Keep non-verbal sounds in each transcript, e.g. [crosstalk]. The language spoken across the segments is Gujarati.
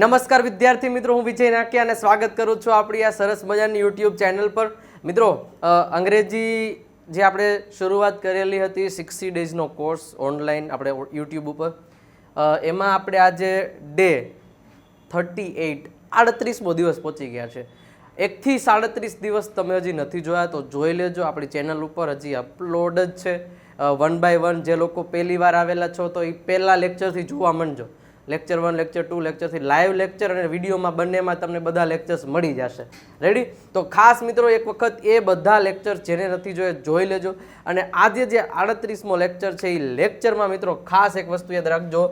નમસ્કાર વિદ્યાર્થી મિત્રો, હું વિજય નાકિયા અને સ્વાગત કરું છું આપણી આ સરસ મજાની યુટ્યુબ ચેનલ પર. મિત્રો અંગ્રેજી જે આપણે શરૂઆત કરેલી હતી સિક્સટી ડેઝનો કોર્સ ઓનલાઈન આપણે યુટ્યુબ ઉપર એમાં આપણે આજે ડે થર્ટી એઇટ આડત્રીસમો દિવસ પહોંચી ગયા છે. એકથી સાડત્રીસ દિવસ તમે હજી નથી જોયા, તો જોઈ લેજો, આપણી ચેનલ ઉપર હજી અપલોડ જ છે. વન બાય વન જે લોકો પહેલી વાર આવેલા છો, તો એ પહેલાં લેક્ચરથી જોવા માંડજો. લેક્ચર વન લેક્ચર ટુ લેક્ચરથી લાઈવ લેક્ચર અને વિડીયોમાં બંનેમાં તમને બધા લેક્ચર્સ મળી જશે રેડી તો ખાસ મિત્રો એક વખત એ બધા લેક્ચર જેને નથી જોયે જોઈ લેજો અને આજે જે આડત્રીસમો લેક્ચર છે એ લેક્ચરમાં મિત્રો ખાસ એક વસ્તુ યાદ રાખજો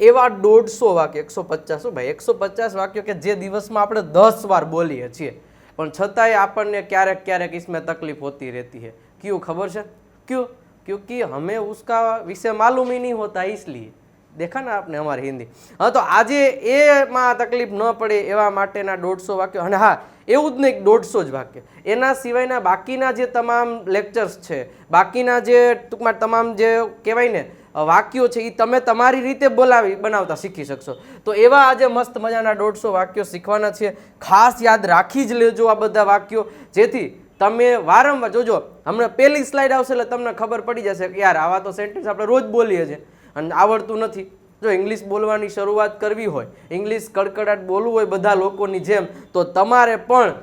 એવા દોઢસો વાક્ય એકસો પચાસ ભાઈ એકસો પચાસ વાક્યો કે જે દિવસમાં આપણે દસ વાર બોલીએ છીએ પણ છતાંય આપણને ક્યારેક ક્યારેક इसमें तकलीफ होती रहती है क्यों खबर છે क्यों क्योंकि हमें उसका विषय मालूम ही नहीं होता इसलिए દેખા ને આપને અમારી હિન્દી. હા, તો આજે એમાં તકલીફ ન પડે એવા માટેના દોઢસો વાક્યો. અને હા, એવું જ નહીં દોઢસો જ વાક્ય. એના સિવાયના બાકીના જે તમામ લેક્ચર્સ છે, બાકીના જે ટૂંકમાં તમામ જે કહેવાય ને, વાક્યો છે એ તમે તમારી રીતે બોલાવી, બનાવતા શીખી શકશો. તો એવા આજે મસ્ત મજાના દોઢસો વાક્યો શીખવાના છે. ખાસ યાદ રાખી જ લેજો આ બધા વાક્યો. જેથી તમે વારંવાર, જોજો, હમણાં પહેલી સ્લાઇડ આવશે એટલે તમને ખબર પડી જશે કે યાર આવા તો સેન્ટેન્સ આપણે રોજ બોલીએ છીએ. અને આવડતું નથી. જો ઇંગ્લિશ બોલવાની શરૂઆત કરવી હોય, ઇંગ્લિશ કડકડાટ બોલવું હોય બધા લોકોની જેમ, તો તમારે પણ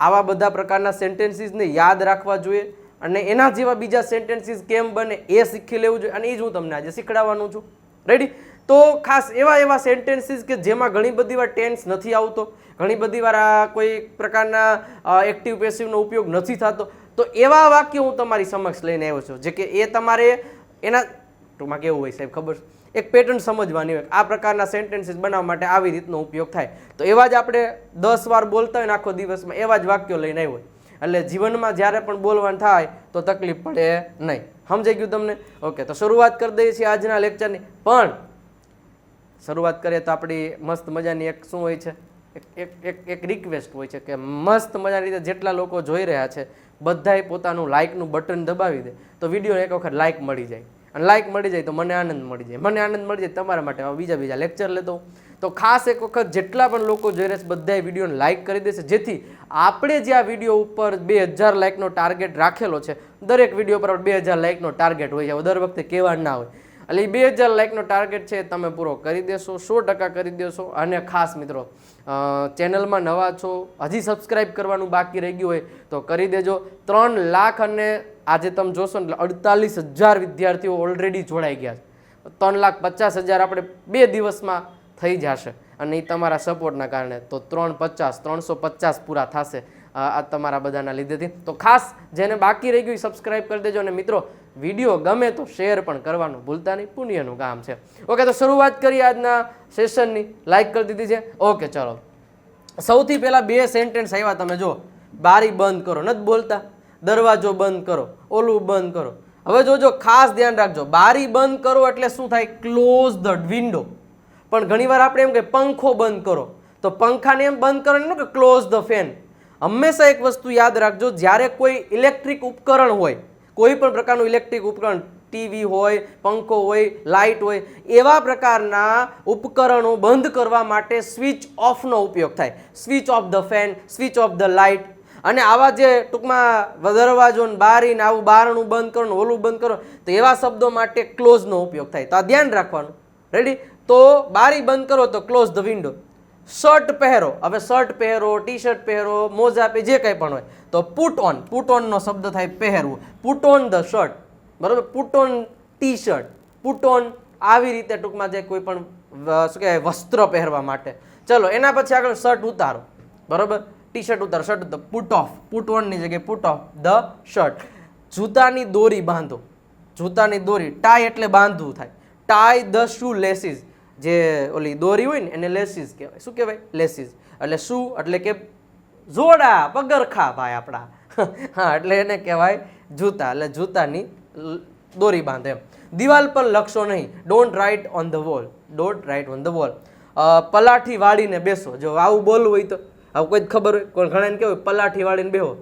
આવા બધા પ્રકારના સેન્ટેન્સીસને યાદ રાખવા જોઈએ અને એના જેવા બીજા સેન્ટેન્સીસ કેમ બને એ શીખી લેવું જોઈએ. અને એ જ હું તમને આજે શીખડાવવાનું છું. રેડી તો ખાસ એવા એવા સેન્ટેન્સીસ કે જેમાં ઘણી બધી વાર ટેન્સ નથી આવતો, ઘણી બધી વાર આ કોઈ પ્રકારના એક્ટિવ પેસિવનો ઉપયોગ નથી થતો. તો એવા વાક્યો હું તમારી સમક્ષ લઈને આવ્યો છું. જે કે એ તમારે એના ટૂંકમાં કેવું હોય સાહેબ, ખબર? એક પેટર્ન સમજવાની હોય આ પ્રકારના સેન્ટેન્સીસ બનાવવા માટે આવી રીતનો ઉપયોગ થાય. તો એવા જ આપણે દસ વાર બોલતા હોય ને આખો દિવસમાં, એવા જ વાક્યો લઈને આવ્યો એટલે જીવનમાં જ્યારે પણ બોલવાનું થાય, તો તકલીફ પડે નહીં. સમજાઈ ગયું તમને? ઓકે, તો શરૂઆત કરી દઈએ છીએ આજના લેક્ચરની પણ શરૂઆત કરીએ તો આપણી મસ્ત મજાની એક શું હોય છે? એક એક એક રિક્વેસ્ટ હોય છે કે મસ્ત મજાની રીતે જેટલા લોકો જોઈ રહ્યા છે બધાએ પોતાનું લાઇકનું બટન દબાવી દે. તો વિડીયોને એક વખત લાઇક મળી જાય. અને લાઇક મળી જાય તો મને આનંદ મળી જાય. મને આનંદ મળી જાય તમારા માટે. બીજા બીજા લેક્ચર લેતો તો ખાસ એક વખત જેટલા પણ લોકો જોઈ રહ્યા છે, બધાએ વિડીયોને લાઇક કરી દેશે. જેથી આપણે જે આ વીડિયો ઉપર બે હજાર લાઇકનો ટાર્ગેટ રાખેલો છે, દરેક વીડિયો પર બે હજાર લાઇકનો ટાર્ગેટ હોય છે. દર વખતે કહેવા ના હોય. એટલે બે હજાર લાઇકનો ટાર્ગેટ છે તમે પૂરો કરી દેશો, સો ટકા કરી દેશો. અને ખાસ મિત્રો ચેનલમાં નવા છો, હજી સબસ્ક્રાઇબ કરવાનું બાકી રહી ગયું હોય તો કરી દેજો. ત્રણ લાખ અને આજે તમે જોશો ને અડતાલીસ હજાર વિદ્યાર્થીઓ ઓલરેડી જોડાઈ ગયા છે. ત્રણ લાખ પચાસ હજાર આપણે બે દિવસમાં થઈ જશે અને એ તમારા સપોર્ટના કારણે. તો ત્રણ પચાસ, ત્રણસો પચાસ પૂરા થશે આ તમારા બધાના લીધેથી. તો ખાસ જેને બાકી રહી ગયું સબસ્ક્રાઇબ કરી દેજો અને મિત્રો વીડિયો ગમે તો શેર પણ કરવાનું ભૂલતા નહીં. પુણ્યનું કામ છે. ઓકે તો શરૂઆત કરીએ આજના સેશનની લાઇક કરી દીધી છે. ઓકે ચલો. સૌથી પહેલાં બે સેન્ટેન્સ આવ્યા તમે જો બારી બંધ કરો. નથી બોલતા. દરવાજો બંધ કરો, ઓલું બંધ કરો. હવે જોજો, ખાસ ધ્યાન રાખજો. બારી બંધ કરો એટલે શું થાય? ક્લોઝ ધ વિન્ડો પણ ઘણીવાર આપણે એમ કે પંખો બંધ કરો. તો પંખાને એમ બંધ કરવાનું કે ક્લોઝ ધ ફેન હંમેશા એક વસ્તુ યાદ રાખજો, જ્યારે કોઈ ઇલેક્ટ્રિક ઉપકરણ હોય, કોઈ પણ પ્રકારનું ઇલેક્ટ્રિક ઉપકરણ ટીવી હોય, પંખો હોય, લાઇટ હોય, એવા પ્રકારના ઉપકરણો બંધ કરવા માટે સ્વિચ ઓફનો ઉપયોગ થાય. Switch off the fan, switch off the light અને આવા જે ટૂંકમાં દરવાજો ને બારી ને આવું બારણું બંધ કરો ઓલું બંધ કરો, તો એવા શબ્દો માટે ક્લોઝનો ઉપયોગ થાય. તો આ ધ્યાન રાખવાનું. રેડી તો બારી બંધ કરો તો ક્લોઝ ધ વિન્ડો શર્ટ પહેરો. હવે શર્ટ પહેરો ટી શર્ટ પહેરો, મોજા પે જે કંઈ પણ હોય. તો પુટ ઓન પુટ ઓનનો શબ્દ થાય પહેરવું. પુટ ઓન ધ શર્ટ બરાબર? Put on T shirt put on આવી રીતે ટૂંકમાં જે કોઈ પણ શું કહેવાય, વસ્ત્ર પહેરવા માટે. ચલો, એના પછી આગળ શર્ટ ઉતારો. બરાબર? ટી શર્ટ ઉતારો શર્ટ ઉતારો પુટ ઓફ પુટ ઓનની જગ્યાએ પુટ ઓફ ધ શર્ટ જૂતાની દોરી બાંધો. જૂતાની દોરી ટાઈ એટલે બાંધવું થાય. ટાઈ ધ શૂ લેસીસ જે ઓલી દોરી હોય ને એને લેસીસ કહેવાય. શું કહેવાય? લેસીસ એટલે શું એટલે કે જોડા, પગરખા ભાઈ આપણા. [laughs] હા, એટલે એને કહેવાય જૂતા. એટલે જૂતાની દોરી બાંધે દિવાલ પર લખશો નહીં. Don't write on the wall don't write on the wall પલાઠી વાળીને બેસો. જો આવું બોલવું હોય તો આવું કોઈ જ ખબર હોય, કોઈ ઘણાને કેવું પલાઠી વાળીને બેહો.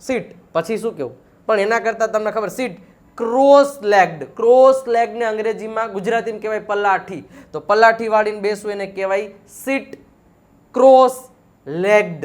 સીટ પછી શું કેવું? પણ એના કરતાં તમને ખબર સીટ ક્રોસ લેગ્ડ ક્રોસ લેગને અંગ્રેજીમાં ગુજરાતીમાં કહેવાય પલાઠી. તો પલાઠી વાળીને બેસવું એને કહેવાય સીટ ક્રોસ લેગ્ડ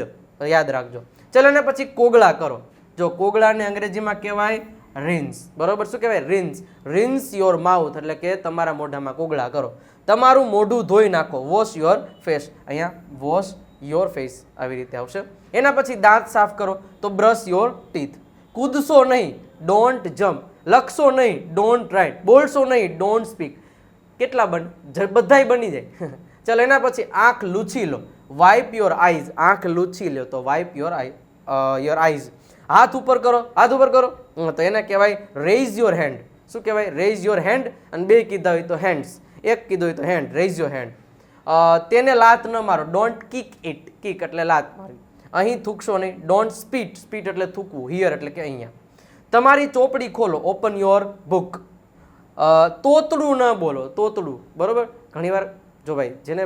યાદ રાખજો. ચલો ને પછી કોગળા કરો. જો કોગળાને અંગ્રેજીમાં કહેવાય રિન્સ બરોબર? શું કહેવાય? રિન્સ રિન્સ યોર માઉથ એટલે કે તમારા મોઢામાં કોગળા કરો. તમારું મોઢું ધોઈ નાખો. વોશ યોર ફેસ અહીંયા વોશ યોર ફેસ આવી રીતે આવશે. એના પછી દાંત સાફ કરો, તો બ્રશ યોર ટીથ કૂદશો નહીં ડોન્ટ જમ્પ લખશો નહીં ડોન્ટ રાઇટ બોલશો નહીં ડોન્ટ સ્પીક કેટલા બન બધાય બની જાય. [laughs] ચાલો, એના પછી આંખ લૂછી લો. વાઇપ યોર આઈઝ આંખ લૂછી લો, તો wipe your eye your eyes હાથ ઉપર કરો, હાથ ઉપર કરો. તો એને કહેવાય રેઇઝ યોર હેન્ડ શું કહેવાય? રેઇઝ યોર હેન્ડ અને બે કીધા હોય તો હેન્ડ્સ એક કીધું હોય તો હેન્ડ રેઇઝ યોર હેન્ડ તેને લાત ન મારો. ડોન્ટ કિક ઇટ કિક એટલે લાત મારવી અહીં થૂકશો નહીં. ડોન્ટ સ્પીટ સ્પીટ એટલે થૂકવું. હિયર એટલે કે અહીંયા. તમારી ચોપડી ખોલો. ઓપન યોર બુક તોતડું ન બોલો. તોતડું. બરોબર? ઘણીવાર, જો ભાઈ, જેને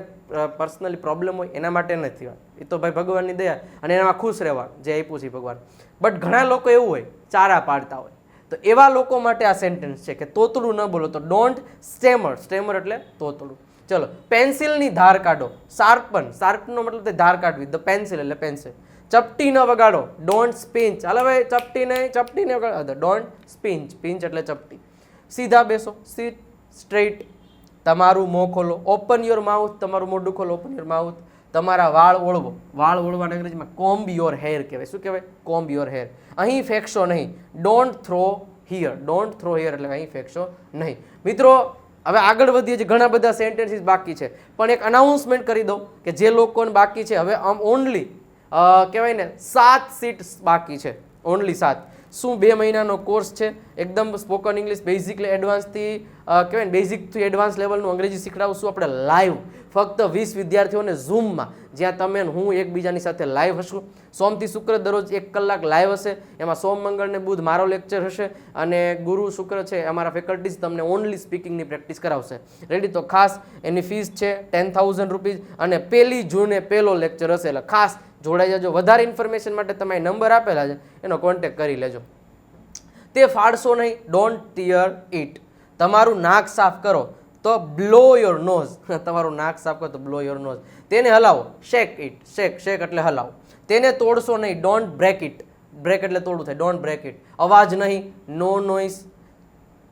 પર્સનલી પ્રોબ્લેમ હોય, એના માટે નથી વાત. એ તો ભાઈ ભગવાનની દયા અને એનામાં ખુશ રહેવા જે આપ્યું છે ભગવાન. બટ ઘણા લોકો એવું હોય, ચારા પાડતા હોય. તો એવા લોકો માટે આ સેન્ટેન્સ છે કે તોતડું ન બોલો. તો ડોન્ટ સ્ટેમર સ્ટેમર એટલે તોતડું. ચલો, પેન્સિલની ધાર કાઢો. શાર્પન શાર્પનો મતલબ તે ધાર કાઢવી, ધ પેન્સિલ એટલે પેન્સિલ. ચપટી ન વગાડો, ડોન્ટ સ્પિંચ હાલો ભાઈ ચપટી નહીં ચપટી નહીં વગાડો ડોન્ટ સ્પિંચ પિંચ એટલે ચપટી. સીધા બેસો, સીટ સ્ટ્રેટ તમારું મોં ખોલો. ઓપન યોર માઉથ, તમારું મોઢું ખોલો, ઓપન યોર માઉથ. તમારા વાળ ઓળવો. વાળ ઓળવાને અંગ્રેજીમાં કોમ્બ યોર હેર કહેવાય. શું કહેવાય? Comb your hair. અહીં ફેંકશો નહીં. Don't throw here. Don't throw here એટલે અહીં ફેંકશો નહીં. મિત્રો હવે આગળ વધીએ છીએ ઘણા બધા સેન્ટેન્સીસ બાકી છે. પણ એક અનાઉન્સમેન્ટ કરી દઉં કે જે લોકોને બાકી છે, હવે આમ ઓનલી કહેવાય ને, સાત સીટ્સ બાકી છે. ઓનલી સાત. શું બે મહિનાનો કોર્સ છે? એકદમ સ્પોકન ઇંગ્લિશ બેઝિકલી એડવાન્સથી કહેવાય બેઝિકથી એડવાન્સ લેવલનું અંગ્રેજી શીખડાવશું આપણે લાઈવ ફક્ત વીસ વિદ્યાર્થીઓને ઝૂમમાં જ્યાં તમે હું એકબીજાની સાથે લાઈવ હશું. સોમથી શુક્ર દરરોજ એક કલાક લાઈવ હશે. એમાં સોમ, મંગળ ને બુધ મારો લેક્ચર હશે અને ગુરુ, શુક્ર છે, અમારા ફેકલ્ટીઝ તમને ઓનલી સ્પીકિંગની પ્રેક્ટિસ કરાવશે. રેડી તો ખાસ એની ફીસ છે ટેન થાઉઝન્ડ રૂપીઝ અને પહેલી જૂને પહેલો લેક્ચર હશે. એટલે ખાસ જોડાઈ જજો. વધારે ઇન્ફોર્મેશન માટે તમે નંબર આપેલા છે, એનો કોન્ટેક્ટ કરી લેજો. તે ફાડશો નહીં. ડોન્ટ ટીયર ઇટ તમારું નાક સાફ કરો તો બ્લો યોર નોઝ તમારું નાક સાફ કરો તો બ્લો યોર નોઝ તેને હલાવો. શેક ઇટ શેક શેક એટલે હલાવો. તેને તોડશો નહીં. ડોન્ટ બ્રેક ઇટ બ્રેક એટલે તોડવું થાય. ડોન્ટ બ્રેક ઇટ અવાજ નહીં. નો નોઈસ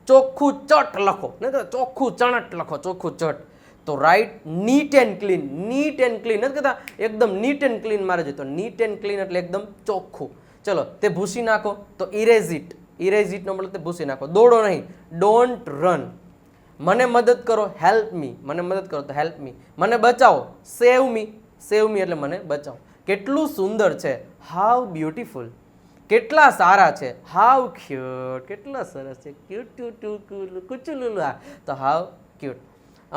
ચોખ્ખું ચટ લખો. નહીં તો ચોખ્ખું ચણટ લખો. ચોખ્ખું ચટ. તો write neat and clean neat and clean નથી કહેતા, એકદમ નીટ એન્ડ ક્લીન મારે જોઈએ. તો નીટ એન્ડ ક્લીન એટલે એકદમ ચોખ્ખું. ચલો, તે ભૂસી નાખો, તો ઇરેઝ ઇટ ઇરેઝ ઇટનો મતલબ તે ભૂસી નાખો. દોડો નહીં. ડોન્ટ રન મને મદદ કરો હેલ્પ મી મને મદદ કરો, તો હેલ્પ મી મને બચાવો. સેવ મી સેવ મી એટલે મને બચાવો. કેટલું સુંદર છે. હાવ બ્યુટિફુલ કેટલા સારા છે. હાવ ક્યુટ કેટલા સરસ છે. ક્યુટ ક્યુટ ટુ કુચુલુલા તો હાવ ક્યુટ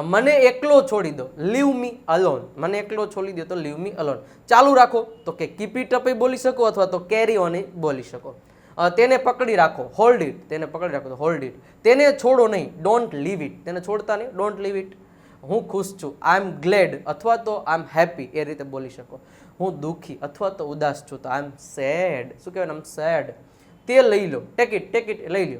મને એકલો છોડી દો. લીવ મી અલોન મને એકલો છોડી દો તો લીવ મી અલોન ચાલુ રાખો. તો કે કીપ ઇટ અપ બોલી શકો અથવા તો કેરી ઓન બોલી શકો. તેને પકડી રાખો. હોલ્ડ ઇટ તેને પકડી રાખો તો હોલ્ડ ઇટ તેને છોડો નહીં. ડોન્ટ લીવ ઇટ તેને છોડતા નહીં. ડોન્ટ લીવ ઇટ હું ખુશ છું. આઈ એમ ગ્લેડ અથવા તો આઈ એમ હેપી એ રીતે બોલી શકો. હું દુઃખી અથવા તો ઉદાસ છું તો આઈ એમ સેડ શું કહેવાય આમ સેડ તે લઈ લો. ટેક ઇટ ટેક ઇટ લઈ લો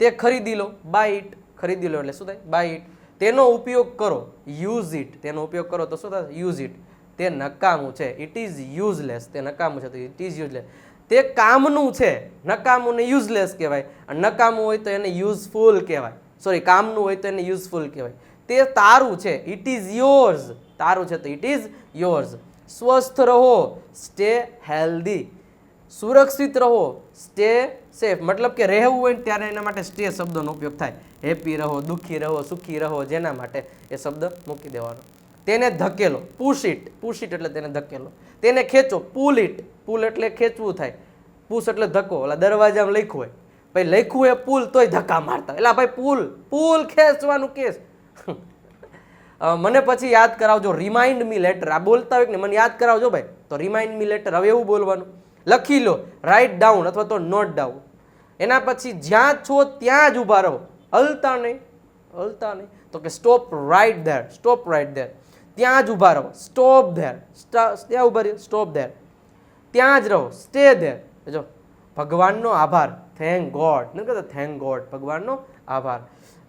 તે ખરીદી લો. બાય ઇટ ખરીદી લો એટલે શું થાય? બાય ઇટ તેનો ઉપયોગ કરો. યુઝ ઇટ તેનો ઉપયોગ કરો તો શું થશે યુઝ ઇટ તે નકામું છે. ઇટ ઇઝ યુઝલેસ તે નકામું છે. તો ઇટ ઇઝ યુઝલેસ તે કામનું છે. નકામું ને યુઝલેસ કહેવાય. અને નકામું હોય તો એને યુઝફુલ કહેવાય. સોરી કામનું હોય તો એને યુઝફુલ કહેવાય. તે તારું છે. ઇટ ઇઝ યોર્સ તારું છે તો ઇટ ઇઝ યોર્સ સ્વસ્થ રહો. સ્ટે હેલ્ધી સુરક્ષિત રહો સ્ટે સેફ મતલબ કે રહેવું હોય ત્યારે એના માટે સ્ટે શબ્દનો ઉપયોગ થાય. હેપી રહો, દુઃખી રહો, સુખી રહો, જેના માટે એ શબ્દ મૂકી દેવાનો. તેને ધકેલો પુશ ઇટ પુશ ઇટ એટલે તેને ધકેલો. તેને ખેંચો પુલ ઇટ પુલ એટલે ખેંચવું થાય. પુશ એટલે ધક્કો. ઓલા દરવાજામાં લખ્યું હોય. ભાઈ, લખ્યું હોય પુલ તોય ધક્કા મારતા. એટલે ભાઈ પુલ પુલ ખેંચવાનું કેસ. મને પછી યાદ કરાવજો. રિમાઇન્ડ મી લેટર આ બોલતા હોય ને મને યાદ કરાવજો ભાઈ. તો રિમાઇન્ડ મી લેટર હવે એવું બોલવાનું. લખી લો રાઇટ ડાઉન અથવા તો નોટ ડાઉન એના પછી જ્યાં છો ત્યાં જ ઊભા રહો. હલતા નહીં હલતા નહીં. તો કે stop right there stop right there ત્યાં જ ઊભા રહો. સ્ટોપ ધેર ત્યાં ઊભા રહ્યો. સ્ટોપ ધેર ત્યાં જ રહો. સ્ટે ધેર જો, ભગવાનનો આભાર. થેન્ક ગોડ ન કહેતા થેન્ક ગોડ ભગવાનનો આભાર.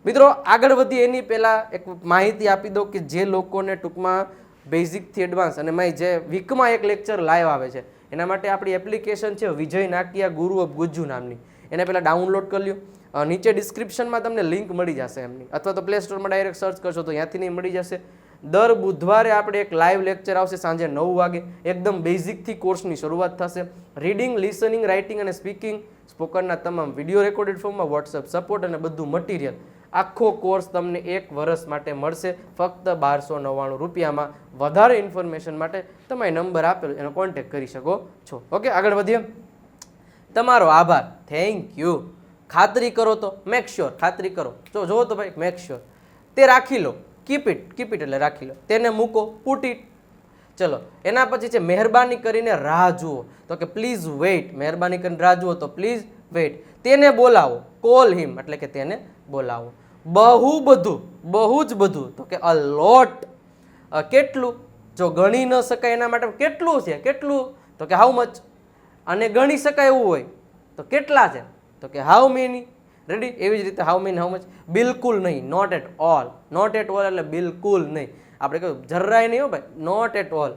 મિત્રો, આગળ વધી એની પહેલાં એક માહિતી આપી દઉં કે જે લોકોને ટૂંકમાં બેઝિકથી એડવાન્સ અને માય જે વીકમાં એક લેક્ચર લાઈવ આવે છે. એના માટે આપણી એપ્લિકેશન છે વિજય નાકિયા ગુરુ ઓફ ગુજ્જુ નામની. એને પહેલાં ડાઉનલોડ કરી લ્યો. નીચે ડિસ્ક્રિપ્શનમાં તમને લિંક મળી જશે એમની. અથવા તો પ્લે સ્ટોરમાં ડાયરેક્ટ સર્ચ કરશો તો ત્યાંથી નહીં મળી જશે. દર બુધવારે આપણે એક લાઈવ લેક્ચર આવશે સાંજે નવ વાગે. એકદમ બેઝિકથી કોર્સની શરૂઆત થશે. રીડિંગ લિસનિંગ રાઇટિંગ અને સ્પીકિંગ સ્પોકનના તમામ વીડિયો રેકોર્ડેડ ફોર્મમાં વોટ્સઅપ સપોર્ટ અને બધું મટીરિયલ આખો કોર્સ તમને એક વર્ષ માટે મળશે. ફક્ત બારસો નવ્વાણું રૂપિયામાં વધારે ઇન્ફોર્મેશન માટે તમે નંબર આપેલો, એનો કોન્ટેક્ટ કરી શકો છો. ઓકે આગળ વધીએ. તમારો આભાર. થેન્ક યુ ખાતરી કરો તો મેક શ્યોર ખાતરી કરો. જો જુઓ તો ભાઈ મેક શ્યોર તે રાખી લો. કીપ ઇટ કીપ ઇટ એટલે રાખી લો. તેને મૂકો પુટ ઇટ ચલો, એના પછી છે, મહેરબાની કરીને રાહ જુઓ. તો કે પ્લીઝ વેઇટ મહેરબાની કરીને રાહ જુઓ તો પ્લીઝ વેઇટ તેને બોલાવો. કોલ હિમ, એટલે કે તેને બોલાવો. બહુ બધું, બહુ જ બધું, તો કે અ લોટ કેટલું? જો ગણી ન શકાય એના માટે કેટલું છે? કેટલું? તો કે હાઉ મચ અને ગણી શકાય એવું હોય, તો કેટલા છે? તો કે હાઉ મેની રેડી એવી જ રીતે હાઉ મેની હાઉ મચ બિલકુલ નહીં not at all not at all એટલે બિલકુલ નહીં. આપણે કહ્યું, જરાય નહીં હો ભાઈ નોટ એટ ઓલ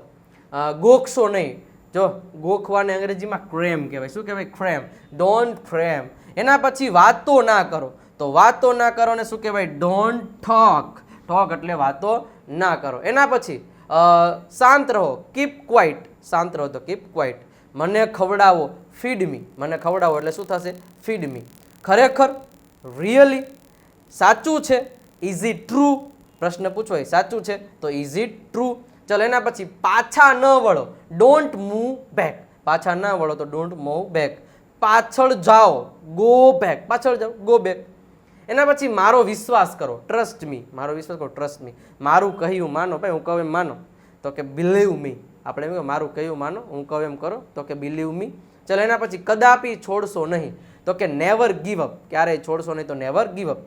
ગોખશો નહીં. જો, ગોખવાને અંગ્રેજીમાં ક્રેમ કહેવાય. શું કહેવાય? ક્રેમ ડોન્ટ ક્રેમ એના પછી વાતો ના કરો. તો વાતો ના કરો ને શું કહેવાય? ડોન્ટ ઠોક ઠોક એટલે વાતો ના કરો. એના પછી શાંત રહો. કીપ ક્વાઇટ શાંત રહો તો કીપ ક્વાઇટ મને ખવડાવો. ફીડ મી મને ખવડાવો એટલે શું થશે? ફીડ મી ખરેખર રિયલી સાચું છે? ઇઝ ઇટ ટ્રુ પ્રશ્ન પૂછો. એ સાચું છે? તો ઇઝ ઇટ ટ્રુ ચલો, એના પછી પાછા ન વળો. ડોન્ટ મૂવ બેક પાછા ન વળો તો ડોન્ટ મૂવ બેક પાછળ જાઓ. ગો બેક પાછળ જાઓ. ગો બેક એના પછી મારો વિશ્વાસ કરો. ટ્રસ્ટ મી મારો વિશ્વાસ કરો. ટ્રસ્ટ મી મારું કહ્યું માનો. ભાઈ, હું કહું એમ માનો. તો કે બિલીવ મી આપણે એમ મારું કહ્યું માનો. હું કહું એમ કરો. તો કે બિલીવ મી ચલો, એના પછી કદાપી છોડશો નહીં. તો કે નેવર ગીવ અપ ક્યારેય છોડશો નહીં તો નેવર ગીવ અપ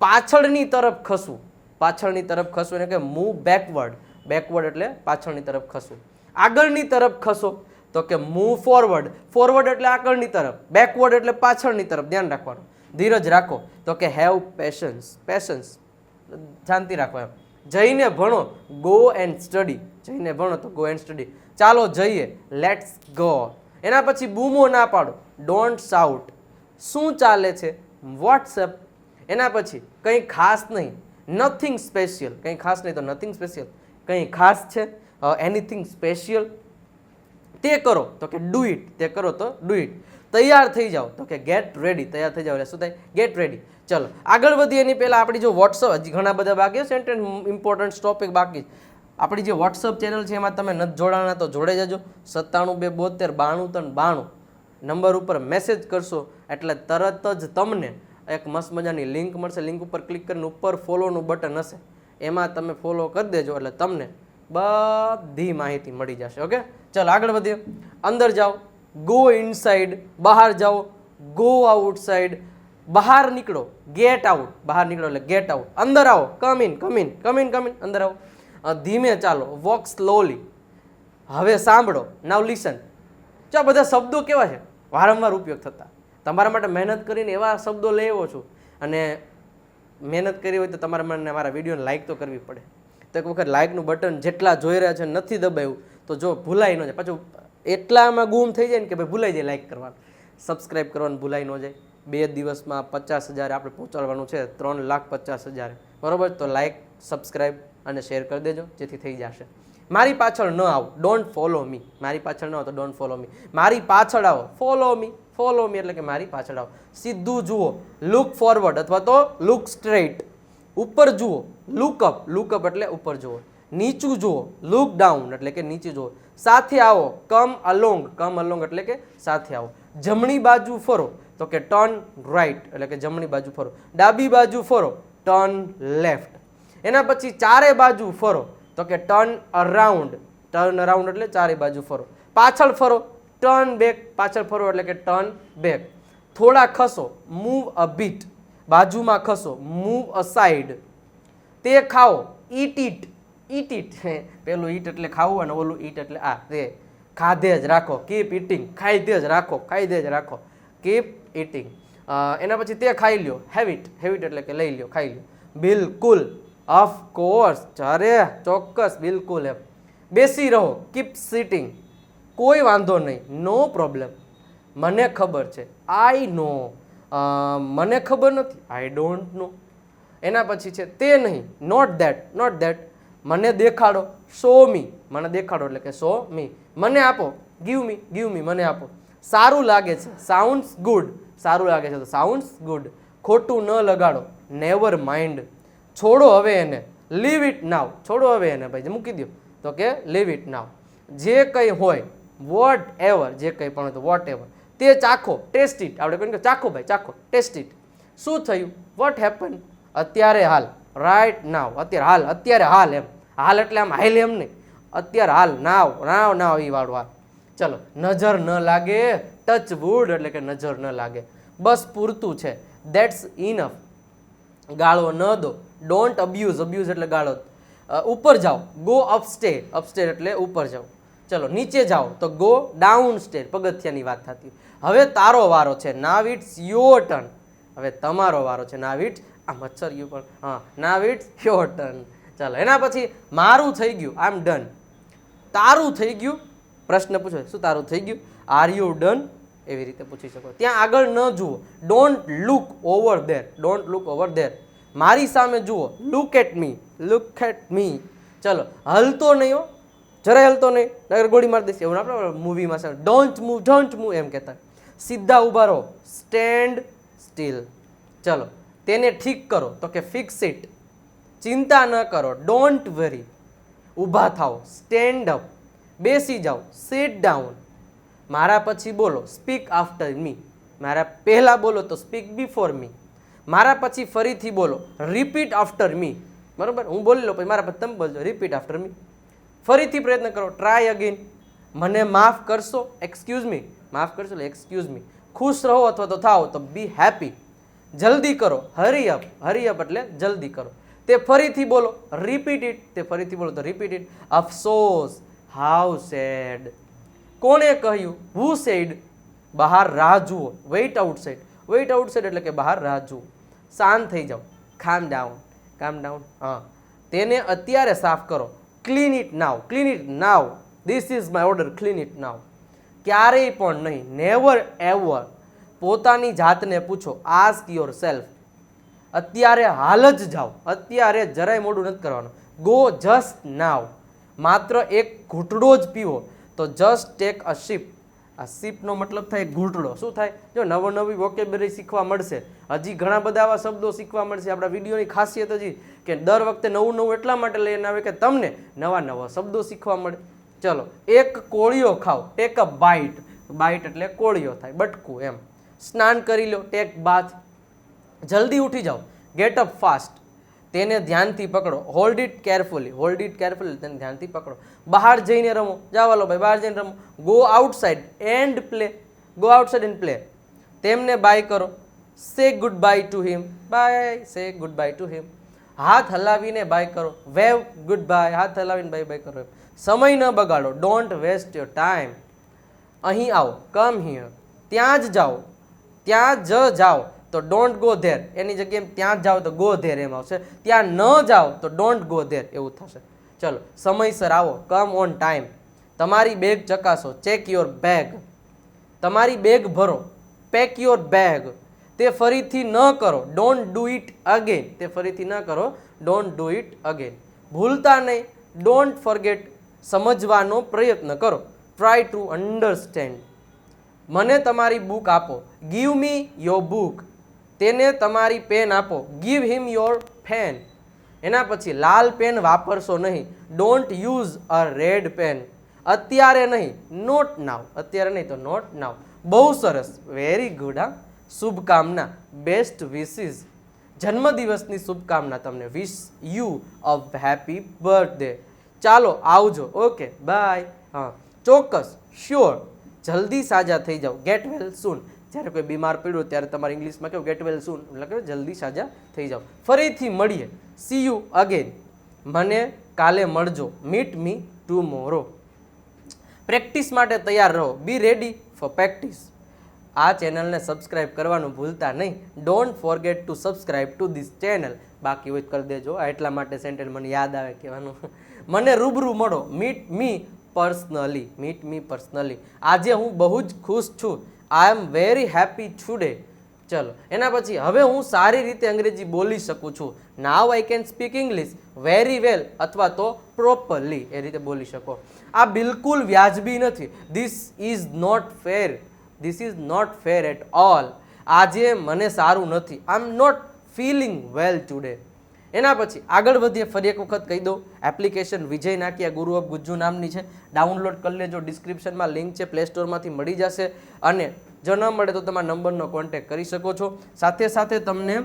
પાછળની તરફ ખસવું પાછળની તરફ ખસવું એટલે કે મૂવ બેકવર્ડ બેકવર્ડ એટલે પાછળની તરફ ખસવું આગળની તરફ ખસો. તો કે મૂવ ફોરવર્ડ ફોરવર્ડ એટલે આગળની તરફ. બેકવર્ડ એટલે પાછળની તરફ. ધ્યાન રાખવાનું. ધીરજ રાખો. તો કે હેવ પેશન્સ પેશન્સ શાંતિ રાખો એમ. જઈને ભણો. ગો એન્ડ સ્ટડી જઈને ભણો તો ગો એન્ડ સ્ટડી ચાલો જઈએ. લેટ્સ ગો એના પછી બૂમો ના પાડો. ડોન્ટ સાઉટ શું ચાલે છે? વોટ્સએપ એના પછી કંઈ ખાસ નહીં. નથિંગ સ્પેશિયલ કંઈ ખાસ નહીં તો નથિંગ સ્પેશિયલ કંઈ ખાસ છે? એનીથિંગ સ્પેશિયલ તે કરો. તો કે ડુ ઇટ તે કરો તો ડુ ઇટ તૈયાર થઈ જાઓ. તો કે ગેટ રેડી તૈયાર થઈ જાઓ. એટલે શું થાય? ગેટ રેડી ચલો. આગળ વધીએ એની પહેલાં આપણી જો વોટ્સઅપ હજી ઘણા બધા બાકી છે સેન્ટેન્સ ઇમ્પોર્ટન્ટ ટોપિક બાકી આપણી જે વોટ્સઅપ ચેનલ છે એમાં તમે નથી જોડાણા તો જોડાઈ જજો. સત્તાણું બે બોતેર બાણું ત્રણ બાણું. નંબર ઉપર મેસેજ કરશો એટલે તરત જ તમને એક મસ્ત મજાની લિંક મળશે. લિંક ઉપર ક્લિક કરીને ઉપર ફોલોનું બટન હશે. એમાં તમે ફોલો કરી દેજો એટલે તમને બધી માહિતી મળી જશે. ઓકે ચાલો આગળ વધીએ. અંદર જાઓ. ગો ઇનસાઇડ બહાર જાઓ. ગો આઉટસાઇડ બહાર નીકળો. ગેટ આઉટ બહાર નીકળો એટલે ગેટ આઉટ અંદર આવો. Come in come in come in come in અંદર આવો. ધીમે ચાલો. વોક સ્લોલી હવે સાંભળો. નાવ લિસન જો બધા શબ્દો કેવા છે? વારંવાર ઉપયોગ થતા. તમારા માટે મહેનત કરીને એવા શબ્દો લઈ આવ્યો છું. અને મહેનત કરી હોય તો તમારા મને મારા વિડીયોને લાઇક તો કરવી પડે. તો એક વખત લાઇકનું બટન જેટલા જોઈ રહ્યા છે નથી દબાવ્યું તો જો ભૂલાઈ ન જાય. પાછું એટલામાં ગુમ થઈ જાય ને કે ભાઈ ભૂલાઈ જાય લાઇક કરવાનું. સબસ્ક્રાઈબ કરવાનું ભૂલાઈ ન જાય. બે દિવસમાં પચાસ હજાર આપણે પહોંચાડવાનું છે, ત્રણ લાખ પચાસ હજાર. બરાબર? તો લાઇક સબસ્ક્રાઈબ અને શેર કરી દેજો, જેથી થઈ જશે. મારી પાછળ ન આવો. ડોન્ટ ફોલો મી મારી પાછળ ન આવો તો ડોન્ટ ફોલો મી મારી પાછળ આવો. ફોલો મી ફોલો મી એટલે કે મારી પાછળ આવો. સીધું જુઓ. લુક ફોરવર્ડ અથવા તો લુક સ્ટ્રેટ ઉપર જુઓ. લુકઅપ અપ લુક અપ એટલે ઉપર જુઓ. નીચું જુઓ લુક ડાઉન એટલે કે નીચે જુઓ. સાથે આવો કમ અલોંગ કમ અલોંગ એટલે કે સાથે આવો. જમણી બાજુ ફરો, તો કે ટર્ન રાઈટ એટલે કે જમણી બાજુ ફરો. ડાબી બાજુ ફરો ટર્ન લેફ્ટ એના પછી ચારે બાજુ ફરો, તો કે ટર્ન અરાઉન્ડ ટર્ન અરાઉન્ડ એટલે ચારે બાજુ ફરો. પાછળ ફરો ટર્ન બેક પાછળ ફરો એટલે કે ટર્ન બેક થોડા ખસો મૂવ અ બીટ બાજુમાં ખસો મૂવ અ સાઈડ તે ખાઓ ઈટ ઈટ ઈટ ઈટ પેલું ઈટ એટલે ખાવું અને ઓલું ઈટ એટલે આ તે ખાધે જ રાખો કીપ ઇટિંગ ખાઈ જ રાખો ખાઈ જ રાખો કીપ ઇટિંગ એના પછી તે ખાઈ લ્યો હેવિટ હેવિટ એટલે કે લઈ લ્યો, ખાઈ લ્યો. બિલકુલ ઓફકોર્સ જરે ચોક્કસ, બિલકુલ એમ. બેસી રહો કીપ સિટિંગ કોઈ વાંધો નહીં નો પ્રોબ્લેમ મને ખબર છે આઈ નો મને ખબર નથી આઈ ડોન્ટ નો એના પછી છે, તે નહીં નોટ ધેટ નોટ ધેટ મને દેખાડો શો મી મને દેખાડો એટલે કે શો મી મને આપો ગીવ મી ગીવ મી મને આપો. સારું લાગે છે. સાઉન્ડ્સ ગુડ સારું લાગે છે તો સાઉન્ડ્સ ગુડ ખોટું ન લગાડો. નેવર માઇન્ડ છોડો હવે એને. લીવ ઇટ નાવ છોડો હવે એને ભાઈ. મૂકી દો તો કે લીવ ઇટ નાવ જે કંઈ હોય વોટ એવર જે કંઈ પણ હોય તો વોટ એવર તે ચાખો. ટેસ્ટ ઇટ આપણે કહીએ ચાખો ભાઈ, ચાખો. ટેસ્ટ ઇટ શું થયું? વોટ હેપન અત્યારે હાલ. રાઈટ નાવ અત્યારે હાલ. અત્યારે હાલ એમ. હાલ એટલે આમ હાલ એમ નહીં. અત્યારે હાલ નાવ નાવ નાવ એ વાળું હાલ. ચલો, નજર ન લાગે ટચ વુડ એટલે કે નજર ન લાગે. બસ પૂરતું છે. દેટ્સ ઇનફ ગાળો ન દો. ડોન્ટ અબ્યુઝ અબ્યુઝ એટલે ગાળો. ઉપર જાઓ. ગો અપસ્ટે અપસ્ટેર એટલે ઉપર જાઓ. ચલો, નીચે જાઓ. તો ગો ડાઉન સ્ટેર પગથિયાની વાત થતી. હવે તારો વારો છે. નાવ ઇટ્સ યોર ટર્ન હવે તમારો વારો છે. નાવ ઇટ્સ આ મચ્છર યુ પણ, હા. નાવ ઇટ્સ યોર ટર્ન ચાલો, એના પછી મારું થઈ ગયું આઈ એમ ડન તારું થઈ ગયું, પ્રશ્ન પૂછો, શું તારું થઈ ગયું? આર યુ ડન એવી રીતે પૂછી શકો. ત્યાં આગળ ન જુઓ. Don't look over there don't look over there મારી સામે જુઓ. Look at me look at me ચલો, હલતો નહીં હો. જરાય હલતો નહીં. નગર ગોળી મારી દઈશ. એવું આપણે મૂવીમાં છે ડોન્ટ મૂવ ડોન્ટ મૂવ એમ કહેતા સીધા ઊભા રહો. સ્ટેન્ડ સ્ટીલ ચલો, તેને ઠીક કરો. તો કે ફિક્સ ઇટ ચિંતા ન કરો ડોન્ટ વરી ઊભા થાઓ સ્ટેન્ડ અપ બેસી જાઓ સેટ ડાઉન મારા પછી બોલો સ્પીક આફ્ટર મી મારા પહેલાં બોલો તો સ્પીક બિફોર મી મારા પછી ફરીથી બોલો રિપીટ આફ્ટર મી બરાબર? હું બોલી લો પછી મારા પછી તમે બોલજો રિપીટ આફ્ટર મી ફરીથી પ્રયત્ન કરો ટ્રાય અગેન મને માફ કરશો એક્સક્યુઝ મી માફ કરશો એટલે એક્સક્યુઝ મી ખુશ રહો અથવા તો થાઓ, તો બી હેપી જલ્દી કરો હરી અપ હરી અપ એટલે જલ્દી કરો. તે ફરીથી બોલો. રિપીટ ઇટ તે ફરીથી બોલો તો રિપીટ ઇટ અફસોસ હાઉ સેડ કોણે કહ્યું? હુ સેડ બહાર રાહ જુઓ. વેઇટ આઉટસાઇડ વેઇટ આઉટસાઇડ એટલે કે બહાર રાહ જુઓ. શાંત થઈ જાઓ. ખામ ડાઉન કામ ડાઉન હા. તેને અત્યારે સાફ કરો. Clean it now clean it now this is my order clean it now ક્યારેય પણ નહીં. નેવર એવર પોતાની જાતને પૂછો. આસ્ક યોર સેલ્ફ અત્યારે હાલ જ જાઓ. અત્યારે જરાય મોડું નથી કરવાનું. ગો જસ્ટ નાવ માત્ર એક ઘૂંટડો જ પીવો. તો જસ્ટ ટેક અ શિપ આ શિપનો મતલબ થાય ઘૂંટડો. શું થાય? જો નવો નવી વોકેબરી શીખવા મળશે. હજી ઘણા બધા આવા શબ્દો શીખવા મળશે. આપણા વિડીયોની ખાસિયત હજી કે દર વખતે નવું નવું એટલા માટે લઈને આવે કે તમને નવા નવા શબ્દો શીખવા મળે. ચલો, એક કોળિયો ખાઓ. ટેક અ બાઇટ બાઇટ એટલે કોળિયો થાય. બટકું એમ. સ્નાન કરી લો. ટેક બાથ જલ્દી ઉઠી જાઓ. ગેટ અપ ફાસ્ટ તેને ધ્યાનથી પકડો. Hold it carefully hold it carefully તેને ધ્યાનથી પકડો. બહાર જઈને રમો. જાવાલો ભાઈ, બહાર જઈને રમો. Go outside and play go outside and play તેમને બાય કરો. Say good bye to him bye say good bye to him હાથ હલાવીને બાય કરો. વેવ ગુડ બાય હાથ હલાવીને બાય બાય કરો. સમય ન બગાડો. ડોન્ટ વેસ્ટ યોર ટાઈમ અહીં આવો. કમ હિયર ત્યાં જ જાઓ. ત્યાં જ જાઓ. તો ડોન્ટ ગો ધેર એની જગ્યાએ ત્યાં જ જાઓ તો ગો ધેર એમ આવશે. ત્યાં ન જાઓ તો ડોન્ટ ગો ધેર એવું થશે. ચલો, સમયસર આવો. કમ ઓન ટાઈમ તમારી બેગ ચકાસો. ચેક યોર બેગ તમારી બેગ ભરો. પેક યોર બેગ તે ફરીથી ન કરો. ડોન્ટ ડુ ઇટ અગેન તે ફરીથી ન કરો. ડોન્ટ ડુ ઇટ અગેન ભૂલતા નહીં. ડોન્ટ ફોરગેટ સમજવાનો પ્રયત્ન કરો. ટ્રાય ટુ અન્ડરસ્ટેન્ડ મને તમારી બુક આપો. ગીવ મી યોર બુક તેને તમારી પેન આપો. ગીવ હિમ યોર પેન એના પછી લાલ પેન વાપરશો નહીં. Don't use a red pen અત્યારે નહીં. નોટ નાવ અત્યારે નહીં તો નોટ નાવ બહુ સરસ. વેરી ગુડ હા. શુભકામના. બેસ્ટ વિસીસ જન્મદિવસની શુભકામના તમને. Wish you a happy birthday ચાલો, આવજો. ઓકે બાય હા. ચોક્કસ. શ્યોર જલ્દી સાજા થઈ જાઓ. ગેટ વેલ સૂન જ્યારે કોઈ બીમાર પડ્યો ત્યારે તમારે ઇંગ્લિશમાં કેવું ગેટ વેલ સૂન એટલે કે જલ્દી સાજા થઈ જાઓ. ફરીથી મળીએ. સી યુ અગેન મને કાલે મળજો. મીટ મી ટુમોરો પ્રેક્ટિસ માટે તૈયાર રહો. બી રેડી ફોર પ્રેક્ટિસ આ ચેનલને સબસ્ક્રાઇબ કરવાનું ભૂલતા નહીં. Don't forget to subscribe to this channel બાકી હોય કરી દેજો. એટલા માટે સેન્ટેન્સ મને યાદ આવે કહેવાનું. મને રૂબરૂ મળો. Meet me personally meet me personally આજે હું બહુ જ ખુશ છું. I am very happy today. ચલો, એના પછી હવે હું સારી રીતે અંગ્રેજી બોલી શકું છું. Now I can speak English very well અથવા તો પ્રોપરલી એ રીતે બોલી શકો. આ બિલકુલ વ્યાજબી નથી. This is not fair this is not fair at all આજે મને સારું નથી. I am not feeling well today એના પછી આગળ વધીએ, ફરી એક વખત કહી દઉં એપ્લિકેશન વિજય નાકિયા ગુરુ ઓફ ગુજ્જુ નામની છે. ડાઉનલોડ કરી લેજો ડિસ્ક્રિપ્શનમાં લિંક છે પ્લે સ્ટોરમાંથી મળી જશે. અને જો ન મળે તો તમારા નંબરનો કોન્ટેક્ટ કરી શકો છો. સાથે સાથે તમને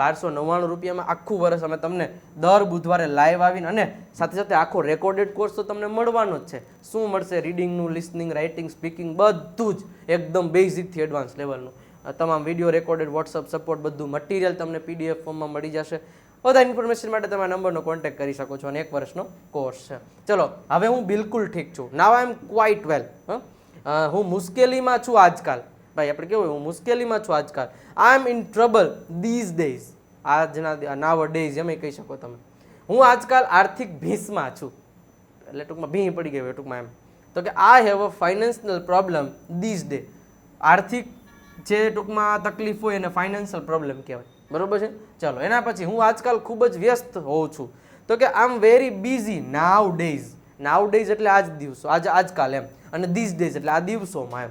બારસો નવ્વાણું રૂપિયામાં આખું વર્ષ અમે તમને દર બુધવારે લાઈવ આવીને અને સાથે સાથે આખો રેકોર્ડેડ કોર્સ તો તમને મળવાનો જ છે. શું મળશે? રીડિંગનું લિસનિંગ રાઇટિંગ સ્પીકિંગ બધું જ એકદમ બેઝિકથી એડવાન્સ લેવલનું તમામ વીડિયો રેકોર્ડેડ વોટ્સઅપ સપોર્ટ બધું મટીરિયલ તમને પીડીએફ ફોર્મમાં મળી જશે. બધા ઇન્ફોર્મેશન માટે તમારા નંબરનો કોન્ટેક્ટ કરી શકો છો અને એક વર્ષનો કોર્સ છે. ચલો, હવે હું બિલકુલ ઠીક છું. નાવ આઈ એમ ક્વાઇટ વેલ હું? મુશ્કેલીમાં છું આજકાલ. ભાઈ, આપણે કેવું હું મુશ્કેલીમાં છું આજકાલ. I am in trouble these days આજના નાવ ડેઝ એમ કહી શકો તમે. હું આજકાલ આર્થિક ભીંસમાં છું. એટલે ટૂંકમાં ભીં પડી ગઈ ટૂંકમાં એમ. તો કે I have a financial problem these day આર્થિક જે ટૂંકમાં તકલીફ હોય એને ફાઇનાન્શિયલ પ્રોબ્લેમ કહેવાય. બરોબર છે? ચલો, એના પછી હું આજકાલ ખૂબ જ વ્યસ્ત હોઉં છું. તો કે I am very busy now days now days એટલે આજ દિવસો, આજ, આજકાલ એમ. અને ધીસ ડેઝ એટલે આ દિવસોમાં એમ.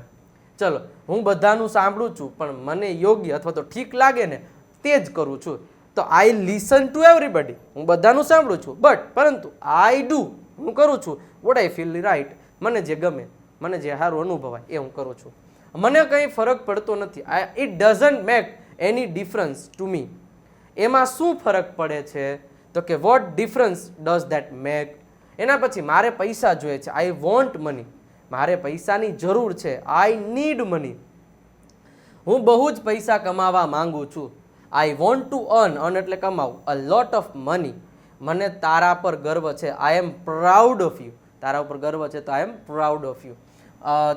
ચલો, હું બધાનું સાંભળું છું, પણ મને યોગ્ય અથવા તો ઠીક લાગે ને તે જ કરું છું. તો આઈ લિસન ટુ એવરીબડી હું બધાનું સાંભળું છું. બટ પરંતુ આઈ ડુ હું કરું છું. વોટ આઈ ફીલ રાઈટ મને જે ગમે, મને જે સારું અનુભવાય, એ હું કરું છું. મને કંઈ ફરક પડતો નથી. I it doesn't make any difference to me એમાં શું ફરક પડે છે? તો કે what difference does that make એના પછી મારે પૈસા જોઈએ છે. આઈ વોન્ટ મની મારે પૈસાની જરૂર છે. આઈ નીડ મની હું બહુ જ પૈસા કમાવા માંગુ છું. I want to earn earn એટલે કમાવું. અ લોટ ઓફ મની મને તારા પર ગર્વ છે. I am proud of you તારા ઉપર ગર્વ છે તો I am proud of you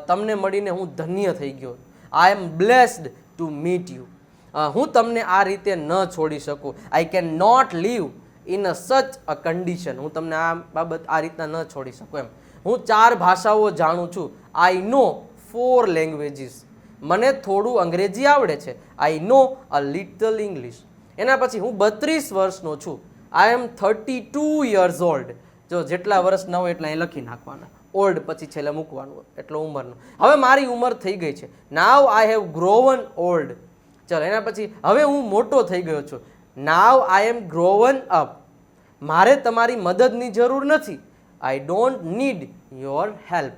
તમને મળીને હું ધન્ય થઈ ગયો. I am blessed to meet you હું તમને આ રીતે ન છોડી શકું. I can not leave in a such a condition હું તમને આ બાબત આ રીતના ન છોડી શકું એમ. હું ચાર ભાષાઓ જાણું છું. આઈ નો ફોર લેંગ્વેજીસ મને થોડું અંગ્રેજી આવડે છે. આઈ નો અ લિટલ ઇંગ્લિશ એના પછી હું બત્રીસ વર્ષનો છું. I am thirty two years old જો જેટલા વર્ષ ન હોય એટલા એ લખી નાખવાના. ઓલ્ડ પછી છેલ્લે મૂકવાનું એટલો ઉંમરનો. હવે મારી ઉંમર થઈ ગઈ છે. નાવ આઈ હેવ ગ્રોવન ઓલ્ડ ચલો, એના પછી હવે હું મોટો થઈ ગયો છું. નાવ આઈ એમ ગ્રોવન અપ મારે તમારી મદદની જરૂર નથી. I don't need your help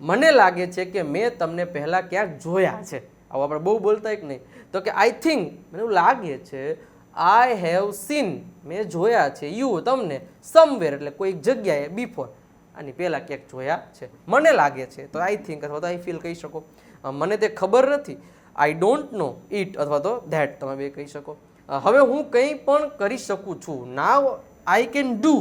મને લાગે છે કે મેં તમને પહેલાં ક્યાંક જોયા છે. આવું આપણે બહુ બોલતા એક નહીં. તો કે આઈ થિંક મને એવું લાગે છે આઈ હેવ સીન મેં જોયા છે. યુ તમને સમવેર એટલે કોઈક જગ્યાએ બિફોર આની પહેલાં ક્યાંક જોયા છે. મને લાગે છે. તો આઈ થિંક અથવા તો આઈ ફીલ કહી શકો. મને તે ખબર નથી. આઈ ડોન્ટ નો ઇટ અથવા તો ધેટ તમે બે કહી શકો. હવે હું કંઈ પણ કરી શકું છું. Now I can do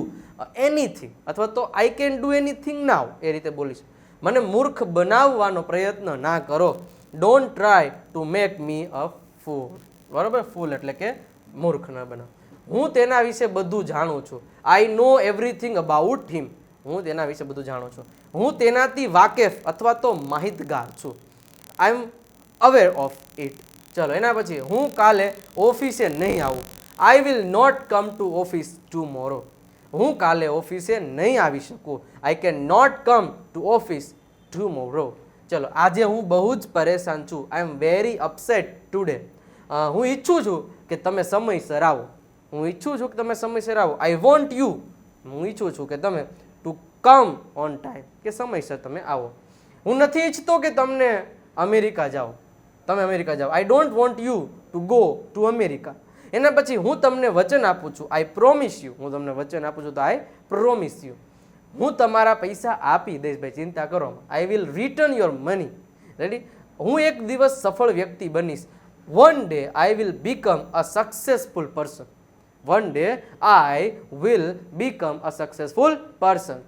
anything અથવા તો I can do anything now એ રીતે બોલીશ મને મૂર્ખ બનાવવાનો પ્રયત્ન ના કરો. Don't try to make me a fool. બરાબર? ફૂલ એટલે કે મૂર્ખ ન બનાવ. હું તેના વિશે બધું જાણું છું. I know everything about him. હું તેના વિશે બધું જાણું છું. હું તેનાથી વાકેફ અથવા તો માહિતગાર છું. I am aware of it ચલો, એના પછી હું કાલે ઓફિસે નહીં આવું. I will not come to office tomorrow હું કાલે ઓફિસે નહીં આવી શકું. I can not come to office tomorrow ચલો, આજે હું બહુ જ પરેશાન છું. I am very upset today હું ઈચ્છું છું કે તમે સમયસર આવો હું ઈચ્છું છું કે તમે સમયસર આવો આઈ વોન્ટ યુ હું ઈચ્છું છું કે તમે ટુ કમ ઓન ટાઈમ કે સમયસર તમે આવો. હું નથી ઈચ્છતો કે તમને અમેરિકા જાઓ. તમે અમેરિકા જાઓ. I don't want you to go to America એના પછી હું તમને વચન આપું છું. આઈ પ્રોમિસ યુ હું તમને વચન આપું છું તો આઈ પ્રોમિસ યુ હું તમારા પૈસા આપી દઈશ. ભાઈ, ચિંતા કરો. I will return your money ready હું એક દિવસ સફળ વ્યક્તિ બનીશ. One day I will become a successful person one day I will become a successful person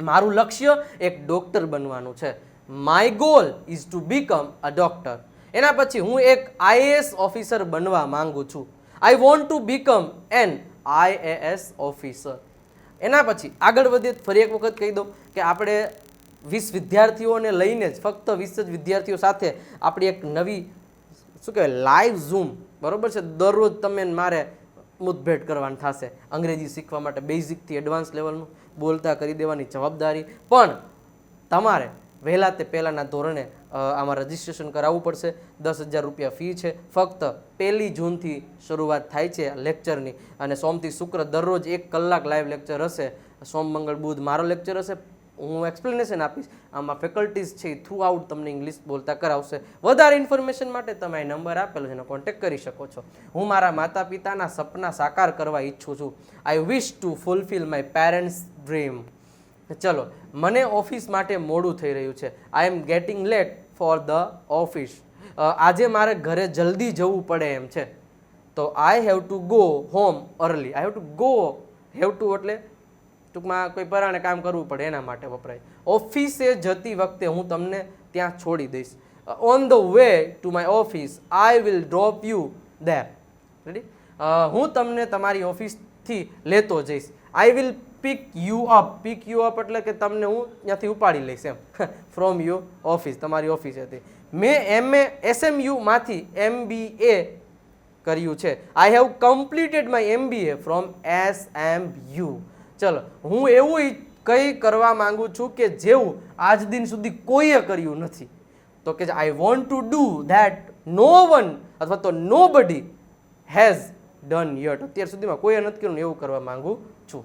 મારું લક્ષ્ય એક ડૉક્ટર બનવાનું છે. My goal is to become a doctor એના પછી હું એક આઈએએસ ઓફિસર બનવા માંગુ છું. I want to become an IAS officer એના પછી આગળ વધીએ, ફરી એક વખત કહી દઉં કે આપણે વીસ વિદ્યાર્થીઓને લઈને જ, ફક્ત વીસ જ વિદ્યાર્થીઓ સાથે આપણી એક નવી, શું કહેવાય લાઈવ ઝૂમ બરાબર છે? દરરોજ તમે મારે મુઠભેટ કરવાની થશે. અંગ્રેજી શીખવા માટે બેઝિકથી એડવાન્સ લેવલનું બોલતા કરી દેવાની જવાબદારી. પણ તમારે વહેલા તે પહેલાંના ધોરણે આમાં રજિસ્ટ્રેશન કરાવવું પડશે. દસ હજાર રૂપિયા ફી છે. ફક્ત પહેલી જૂનથી શરૂઆત થાય છે લેક્ચરની અને સોમથી શુક્ર દરરોજ એક કલાક લાઈવ લેક્ચર હશે. સોમ, મંગળ, બુધ મારો લેક્ચર હશે. હું એક્સપ્લેનેશન આપીશ. આમાં ફેકલ્ટીઝ છે થ્રુ આઉટ તમને ઇંગ્લિશ બોલતા કરાવશે. વધારે ઇન્ફોર્મેશન માટે તમે આ નંબર આપેલો છે, એનો કોન્ટેક્ટ કરી શકો છો. હું મારા માતા પિતાના સપના સાકાર કરવા ઈચ્છું છું. I wish to fulfil my parents dream ચલો, મને ઓફિસ માટે મોડું થઈ રહ્યું છે. I am getting late for the office આજે મારે ઘરે જલ્દી જવું પડે એમ છે. તો I have to go home early I have to go have to એટલે ટૂંકમાં કોઈ પરાણે કામ કરવું પડે એના માટે વપરાય. ઓફિસે જતી વખતે હું તમને ત્યાં છોડી દઈશ. On the way to my office I will drop you there ready હું તમને તમારી ઓફિસથી લેતો જઈશ. I will pick you up pick you up એટલે કે તમને હું ત્યાંથી ઉપાડી લઈશ એમ. ફ્રોમ યુ ઓફિસ તમારી ઓફિસ હતી. મેં એમએ એસએમયુમાંથી એમબીએ કર્યું છે. I have completed my MBA from S M U ચલો, હું એવું કંઈ કરવા માંગુ છું કે જેવું આજ દિન સુધી કોઈએ કર્યું નથી. તો કે I want to do that no one અથવા તો નો બડી હેઝ ડન યટ અત્યાર સુધીમાં કોઈએ નથી કર્યું એવું કરવા માંગુ છું.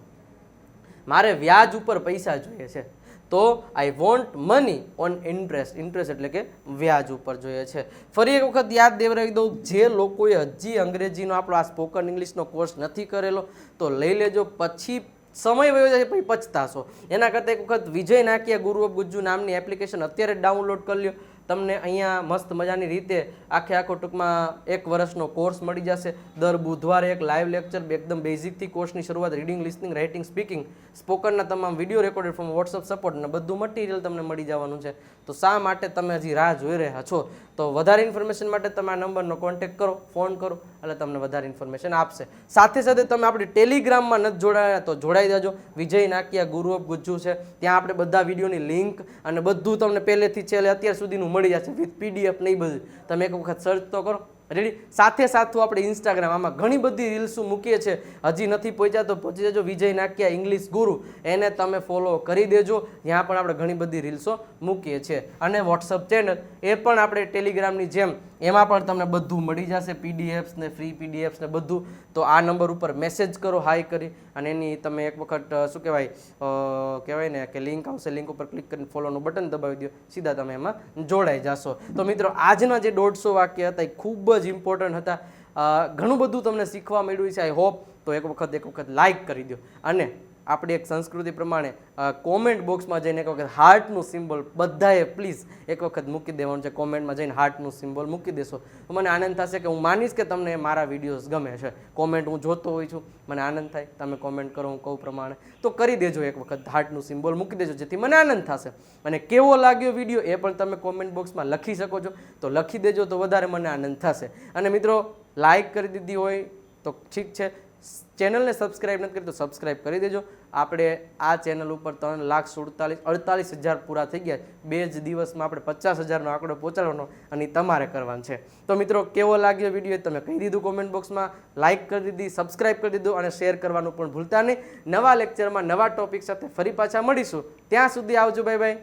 મારે વ્યાજ ઉપર પૈસા જોઈએ છે. તો I want money on interest interest એટલે કે વ્યાજ ઉપર જોઈએ છે. ફરી એક વખત યાદ દેવરાવી દઉં, જે લોકોએ હજી અંગ્રેજીનો આપણો આ સ્પોકન ઇંગ્લિશનો કોર્સ નથી કરેલો, તો લઈ લેજો. પછી સમય વયો જાય પછી પછતાશો. એના કરતાં એક વખત વિજય નાકિયા ગુરુ ઓફ ગુજ્જુ નામની એપ્લિકેશન અત્યારે ડાઉનલોડ કરી લ્યો. તમને અહીંયા મસ્ત મજાની રીતે આખે આખો ટૂંકમાં એક વર્ષનો કોર્સ મળી જશે. દર બુધવારે એક લાઈવ લેક્ચર એકદમ બેઝિકથી કોર્સની શરૂઆત રીડિંગ લિસનિંગ રાઇટિંગ સ્પીકિંગ સ્પોકનના તમામ video recorded from WhatsApp support અને બધું મટીરિયલ તમને મળી જવાનું છે. તો શા માટે તમે હજી રાહ જોઈ રહ્યા છો? તો વધારે ઇન્ફોર્મેશન માટે તમે આ નંબરનો કોન્ટેક્ટ કરો ફોન કરો, એટલે તમને વધારે ઇન્ફોર્મેશન આપશે. સાથે સાથે તમે આપણી ટેલિગ્રામમાં નથી જોડાયા તો જોડાઈ દેજો વિજય નાકિયા, ગુરુ ઓફ ગુજ્જુ છે. ત્યાં આપણે બધા વિડીયોની લિંક અને બધું તમને પહેલેથી છેલ્લે અત્યાર સુધીનું મળી જશે વિથ પીડીએફ નહીં બધું. તમે એક વખત સર્ચ તો કરો. રેડી સાથે સાથું આપણે ઇન્સ્ટાગ્રામ આમાં ઘણી બધી રીલ્સો મૂકીએ છીએ. હજી નથી પહોંચ્યા તો પહોંચી જજો. વિજય નાખ્યા ઇંગ્લિશ ગુરુ. એને તમે ફોલો કરી દેજો. ત્યાં પણ આપણે ઘણી બધી રીલ્સો મૂકીએ છીએ. અને વોટ્સઅપ ચેનલ એ પણ આપણે ટેલિગ્રામની જેમ. એમાં પણ તમને બધું મળી જશે. પીડીએફ્સ ને ફ્રી પીડીએફ્સ ને બધું. તો આ નંબર ઉપર મેસેજ કરો હાઈ કરી. અને એની તમે એક વખત શું કહેવાય કહેવાય ને કે લિંક આવશે લિંક ઉપર ક્લિક કરીને ફોલોનું બટન દબાવી દો. સીધા તમે એમાં જોડાઈ જશો. તો મિત્રો, આજના જે દોઢસો વાક્ય હતા, એ ખૂબ જ ઇમ્પોર્ટન્ટ હતા. ઘણું બધું તમને શીખવા મળ્યું છે આઈ હોપ તો એક વખત એક વખત લાઈક કરી દો અને આપણી એક સંસ્કૃતિ પ્રમાણે કોમેન્ટ બોક્સમાં જઈને એક વખત હાર્ટનું સિમ્બોલ બધાએ પ્લીઝ એક વખત મૂકી દેવાનું છે. કોમેન્ટમાં જઈને હાર્ટનું સિમ્બોલ મૂકી દેશો. તો મને આનંદ થશે કે હું માનીશ કે તમને મારા વિડીયોઝ ગમે છે. કોમેન્ટ હું જોતો હોઉં છું. મને આનંદ થાય. તમે કોમેન્ટ કરો, હું કહું પ્રમાણે. તો કરી દેજો એક વખત હાર્ટનું સિમ્બોલ મૂકી દેજો, જેથી મને આનંદ થશે. અને કેવો લાગ્યો વીડિયો એ પણ તમે કોમેન્ટ બોક્સમાં લખી શકો છો. તો લખી દેજો તો વધારે મને આનંદ થશે. અને મિત્રો લાઈક કરી દીધી હોય તો ઠીક છે. ચેનલને સબસ્ક્રાઇબ નથી કરી તો સબસ્ક્રાઈબ કરી દેજો. આપણે આ ચેનલ ઉપર ત્રણ લાખ સુડતાલીસ, અડતાલીસ હજાર પૂરા થઈ ગયા. બે જ દિવસમાં આપણે પચાસ હજારનો આંકડો પહોંચાડવાનો અને તમારે કરવાનો છે. તો મિત્રો, કેવો લાગ્યો વીડિયો તમે કહી દીધું કોમેન્ટ બોક્સમાં લાઇક કરી દીધી સબસ્ક્રાઈબ કરી દીધું અને શેર કરવાનું પણ ભૂલતા નહીં. નવા લેક્ચરમાં નવા ટોપિક સાથે ફરી પાછા મળીશું. ત્યાં સુધી આવજો બાય બાય